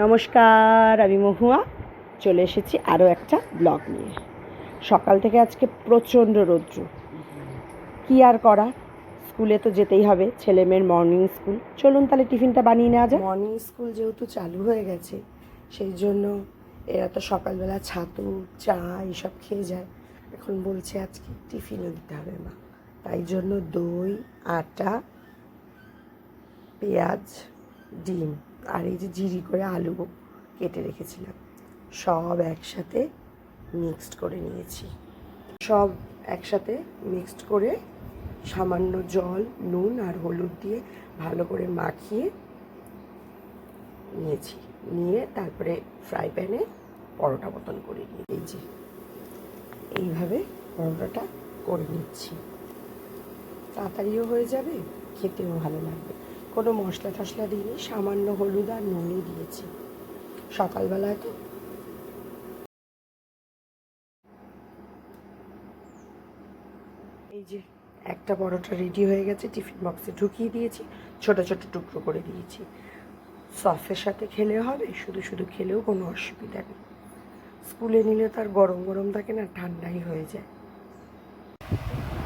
নমস্কার, আমি মহুয়া। চলে এসেছি আরও একটা ব্লগ নিয়ে। সকাল থেকে আজকে প্রচণ্ড রৌদ্র। কী আর করা? স্কুলে তো যেতেই হবে, ছেলে মেয়ের মর্নিং স্কুল চলুন তাহলে টিফিনটা বানিয়ে নেওয়া যায় মর্নিং স্কুল যেহেতু চালু হয়ে গেছে, সেই জন্য এরা তো সকালবেলা ছাতু, চা এইসব খেয়ে যায়। এখন বলছে আজকে টিফিনও দিতে হবে মা। তাই জন্য দই, আটা, পেঁয়াজ, ডিম। আর এই যে জিরি করে আলু কেটে রেখেছিলাম। সব একসাথে মিক্সড করে নিয়েছি। সব একসাথে মিক্সড করে সামান্য জল, নুন আর হলুদ দিয়ে ভালো করে মাখিয়ে নিয়েছি। নিয়ে তারপরে ফ্রাই প্যানে পরোটা মতন করে নিয়ে এই এইভাবে পরোটাটা করে নিচ্ছি। তাড়াতাড়িও হয়ে যাবে, খেতেও ভালো লাগবে। কোনো মশলা টশলা দিইনি, সামান্য হলুদ আর নুনই দিয়েছি। সকালবেলায় তো। এই যে, একটা পরোটা রেডি হয়ে গেছে টিফিন বক্সে ঢুকিয়ে দিয়েছি, ছোট ছোট টুকরো করে দিয়েছি। সসের সাথে খেলেও হবে, শুধু শুধু খেলেও কোনো অসুবিধা নেই। স্কুলে নিলে তার গরম গরম থাকে না, ঠান্ডাই হয়ে যায়।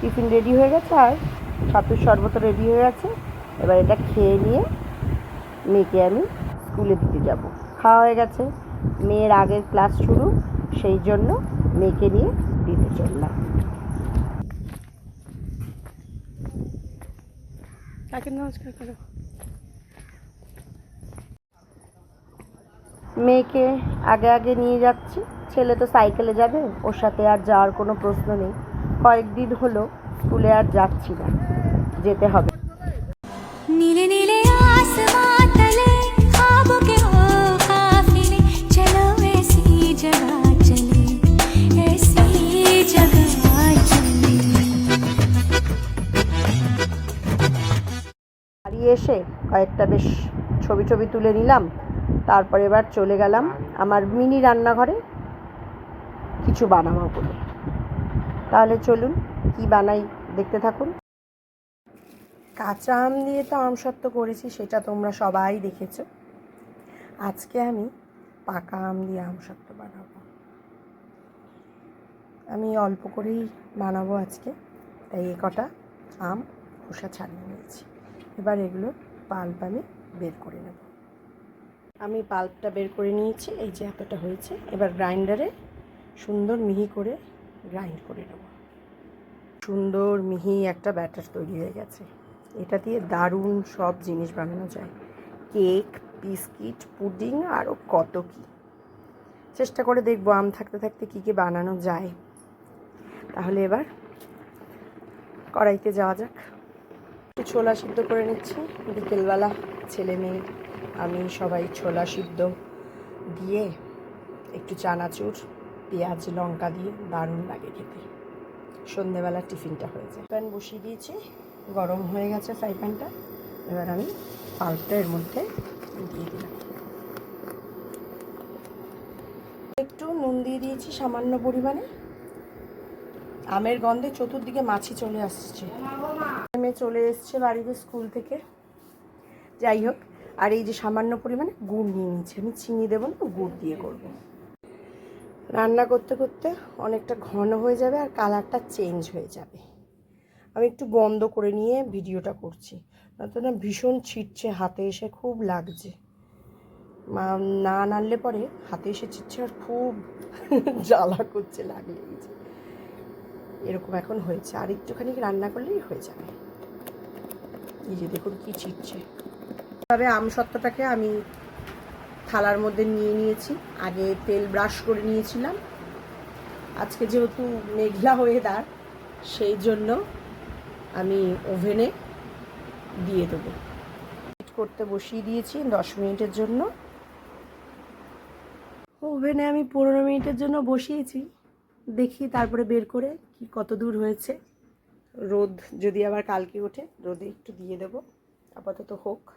টিফিন রেডি হয়ে গেছে, আর ছাতুর শরবত রেডি হয়ে গেছে এবার এটা খেয়ে নিয়ে মেয়েকে আমি স্কুলে দিতে যাব। খাওয়া হয়ে গেছে। মেয়ের আগের ক্লাস শুরু সেই জন্য মেয়েকে নিয়ে দিতে চললাম। কাকে নমস্কার করো। মেয়েকে আগে আগে নিয়ে যাচ্ছি। ছেলে তো সাইকেলে যাবে ওর সাথে আর যাওয়ার কোনো প্রশ্ন নেই। কয়েকদিন হলো স্কুলে আর যাচ্ছি না। যেতে হবে। কয়েকটা বেশ ছবি ছবি তুলে নিলাম। তারপর এবার চলে গেলাম আমার মিনি রান্নাঘরে। কিছু বানাবো বলে। তাহলে চলুন কি বানাই দেখতে থাকুন। কাঁচা আম দিয়ে তো আম সত্ত্ব করেছি, সেটা তোমরা সবাই দেখেছ। আজকে আমি পাকা আম দিয়ে আম সত্ত্ব বানাবো। আমি অল্প করেই বানাবো আজকে। তাই এ কটা আম খোসা ছাড়িয়ে নিয়েছি। এবার এগুলো পাল্প আমি বের করে নেব। আমি পাল্পটা বের করে নিয়েছি, এই যে এতটা হয়েছে। এবার গ্রাইন্ডারে সুন্দর মিহি করে গ্রাইন্ড করে নেব। সুন্দর মিহি একটা ব্যাটার তৈরি হয়ে গেছে। এটা দিয়ে দারুণ সব জিনিস বানানো যায়। কেক, বিস্কিট, পুডিং আরও কত কি। চেষ্টা করে দেখব আম থাকতে থাকতে কী কী বানানো যায়। তাহলে এবার কড়াইতে যাওয়া যাক। একটু ছোলা সিদ্ধ করে নিচ্ছি। বিকেলবেলা ছেলে মেয়ে, আমি সবাই ছোলা সিদ্ধ দিয়ে একটু চানাচুর, পেঁয়াজ, লঙ্কা দিয়ে দারুণ লাগে খেতে। সন্ধেবেলা টিফিনটা হয়ে যায়। প্যান বসিয়ে দিয়েছি, গরম হয়ে গেছে ফ্রাই প্যানটা। এবার আমি পাল্পটা এর মধ্যে দিয়ে দিলাম। একটু নুন দিয়ে দিয়েছি সামান্য পরিমাণে। আমের গন্ধে চতুর্দিকে মাছি চলে আসছে। মেয়ে চলে এসছে বাড়িতে স্কুল থেকে। যাই হোক, আর এই যে সামান্য পরিমাণে গুড় নিয়ে নিচ্ছি আমি চিনি দেবো না, গুড় দিয়ে করব। রান্না করতে করতে অনেকটা ঘন হয়ে যাবে আর কালারটা চেঞ্জ হয়ে যাবে। আমি একটু বন্ধ করে নিয়ে ভিডিওটা করছি। নয়তো না ভীষণ ছিটছে, হাতে এসে খুব লাগছে। মা- না নাড়লে পরে হাতে এসে ছিটছে আর খুব জ্বালা করছে লাগলে এই যে। এরকম এখন হয়েছে। আর একটুখানি রান্না করলেই হয়ে যাবে। এই যে দেখুন কি ছিটছে তবে আম সত্ত্বটাকে আমি থালার মধ্যে নিয়ে নিয়েছি। আগে তেল ব্রাশ করে নিয়েছিলাম। আজকে যেহেতু মেঘলা ওয়েদার সেই জন্য আমি ওভেনে দিয়ে দেবো। করতে বসিয়ে দিয়েছি দশ মিনিটের জন্য। ওভেনে আমি পনেরো মিনিটের জন্য বসিয়েছি। দেখি, তারপরে বের করে কি কত দূর হয়েছে। রোদ যদি আবার কালকে ওঠে, রোদে একটু দিয়ে দেব। আপাতত হোক।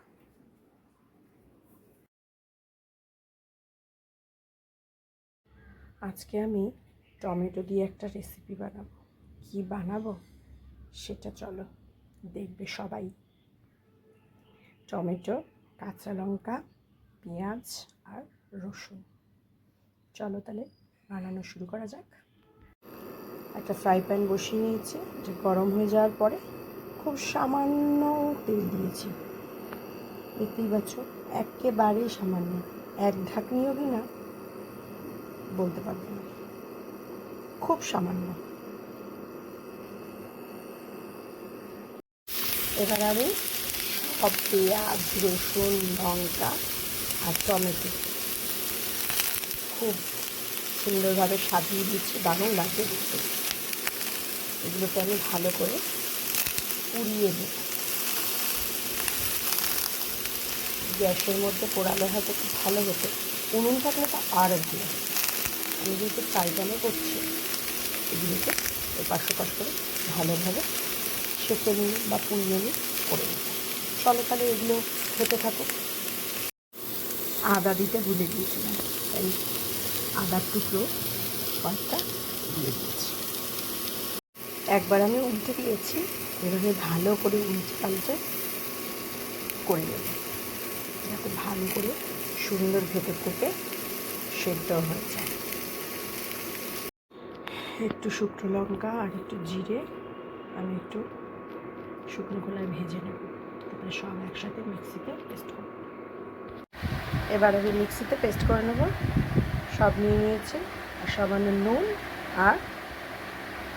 আজকে আমি টমেটো দিয়ে একটা রেসিপি বানাবো। কি বানাবো? সেটা চলো, দেখবে সবাই। টমেটো, কাঁচা লঙ্কা, পেঁয়াজ আর রসুন। চলো তাহলে বানানো শুরু করা যাক। একটা ফ্রাই প্যান বসিয়ে নিয়েছি যে গরম হয়ে যাওয়ার পরে খুব সামান্য তেল দিয়েছি। দেখতেই পাচ্ছ, একেবারেই সামান্য। এক ঢাকনিও কি না, বলতে পারব না। খুব সামান্য। এবার আমি সব পেঁয়াজ, রসুন, লঙ্কা আর টমেটো। খুব সুন্দরভাবে সাজিয়ে দিচ্ছি, দারুণ লাগে দেখতে। এগুলোকে আমি ভালো করে পুড়িয়ে দিই গ্যাসের মধ্যে পোড়ালে হয়তো খুব ভালো হতো। উনুন থাকলে তো আরও ভালো আমি যেহেতু চাইটানে করছি, এগুলোকে এপাশ ওপাশ করে ভালোভাবে সেঁকে নিই বা পুড়িয়ে নিই করে নিই চলো তাহলে এগুলো হতে থাকুক আদা দিতে ভুলে গিয়েছিলাম, তাই আদার টুকরো কয়েকটা দিয়ে দিয়েছি একবার আমি উল্টে দিয়েছি, এভাবে ভালো করে উল্টে পাল্টে করে নেব। যাতে ভালো করে সুন্দর ভেতর থেকে সেদ্ধ হয়ে যায়। একটু শুকনো লঙ্কা আর একটু জিরে আমি একটু শুকনো খোলায় ভেজে নেব। তারপরে সব একসাথে মিক্সিতে পেস্ট করব। এবার আমি মিক্সিতে পেস্ট করে নেব। সব নিয়ে নিয়েছি, আর সামান্য নুন আর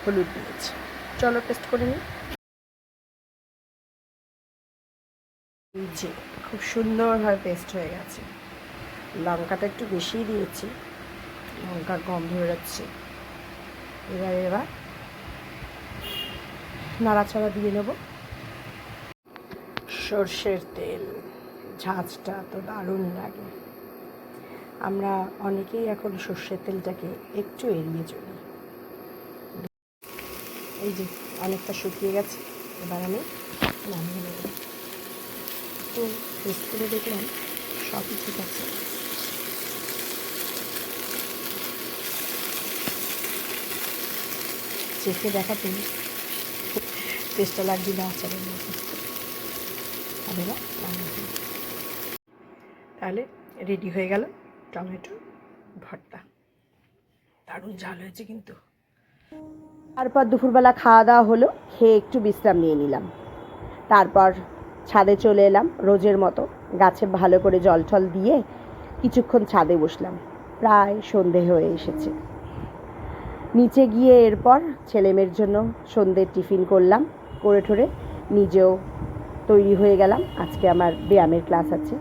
হলুদ দিয়েছি। চলো পেস্ট করে নিই। এই যে, খুব সুন্দরভাবে পেস্ট হয়ে গেছে। লঙ্কাটা একটু বেশিই দিয়েছি, লঙ্কার গন্ধ বেরোচ্ছে। এবার এবার নাড়াচাড়া দিয়ে নেব। সর্ষের তেল, ঝাঁঝটা তো দারুণ লাগে। আমরা অনেকেই এখন সর্ষের তেলটাকে একটু এড়িয়ে চলি। এই যে অনেকটা শুকিয়ে গেছে, এবার আমি নামিয়ে নেব। তো টেস্ট করে দেখলাম, সবই ঠিক আছে। চেখে দেখাতে চেষ্টা লাগবে না, আচারের মতো। তাহলে রেডি হয়ে গেল। টমেটো, ভর্তা। দারুণ ঝাল হয়েছে কিন্তু। তারপর দুপুরবেলা খাওয়া দাওয়া হলো, খেয়ে একটু বিশ্রাম নিয়ে নিলাম। তারপর ছাদে চলে এলাম, রোজের মতো গাছে ভালো করে জল টল দিয়ে কিছুক্ষণ ছাদে বসলাম। প্রায় সন্ধে হয়ে এসেছে। নিচে গিয়ে এরপর ছেলেমেয়ের জন্য সন্ধ্যের টিফিন করলাম, করে ঠরে নিজেও তৈরি হয়ে গেলাম। আজকে আমার ব্যায়ামের ক্লাস আছে।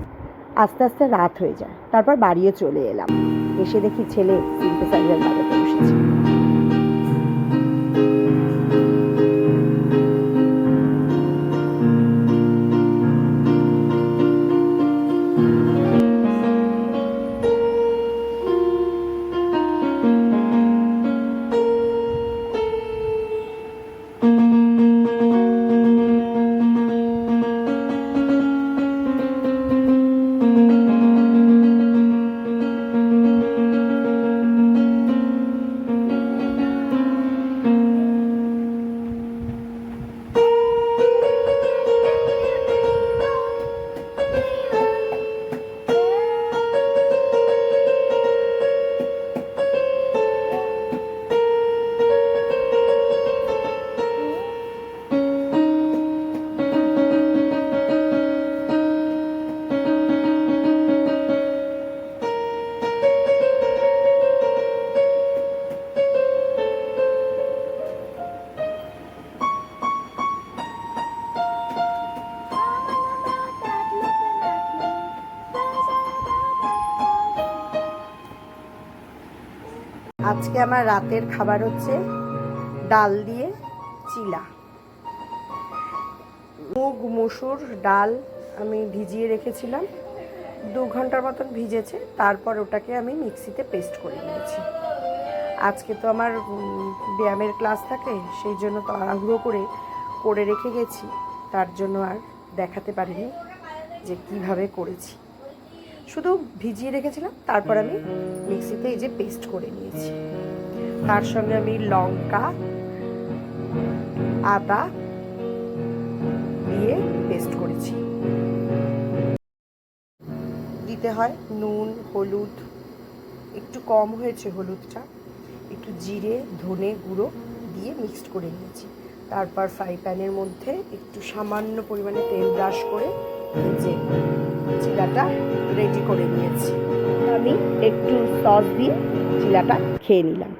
আস্তে আস্তে রাত হয়ে যায়। তারপর বাড়িও চলে এলাম। এসে দেখি ছেলে সিনথেসাইজার বাজাতে। আজকে আমার রাতের খাবার হচ্ছে ডাল দিয়ে চিলা। মুগ, মুসুর, ডাল আমি ভিজিয়ে রেখেছিলাম। দু ঘণ্টার মতন ভিজেছে, তারপর ওটাকে আমি মিক্সিতে পেস্ট করে নিয়েছি। আজকে তো আমার ব্যায়ামের ক্লাস থাকে, সেই জন্য তাড়াহুড়ো করে করে রেখে গেছি। তার জন্য আর দেখাতে পারিনি যে কীভাবে করেছি। শুধু ভিজিয়ে রেখেছিলাম, তারপর আমি মিক্সিতে এই যে পেস্ট করে নিয়েছি। তার সঙ্গে আমি লঙ্কা, আদা দিয়ে পেস্ট করেছি। দিতে হয় নুন, হলুদ, একটু কম হয়েছে হলুদটা, একটু জিরে, ধনে গুঁড়ো দিয়ে মিক্সড করে নিয়েছি। তারপর ফ্রাই প্যানের মধ্যে একটু সামান্য পরিমাণে তেল ব্রাশ করে যে চিলাটা রেডি করে নিয়েছি। আমি একটু সস দিয়ে চিলাটা খেয়ে নিলাম।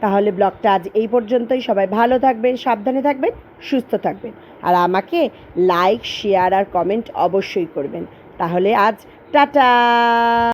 তাহলে ব্লগটা আজ এই পর্যন্তই। সবাই ভালো থাকবেন, সাবধানে থাকবেন, সুস্থ থাকবেন। আর আমাকে লাইক শেয়ার আর কমেন্ট অবশ্যই করবেন। তাহলে আজ টাটা!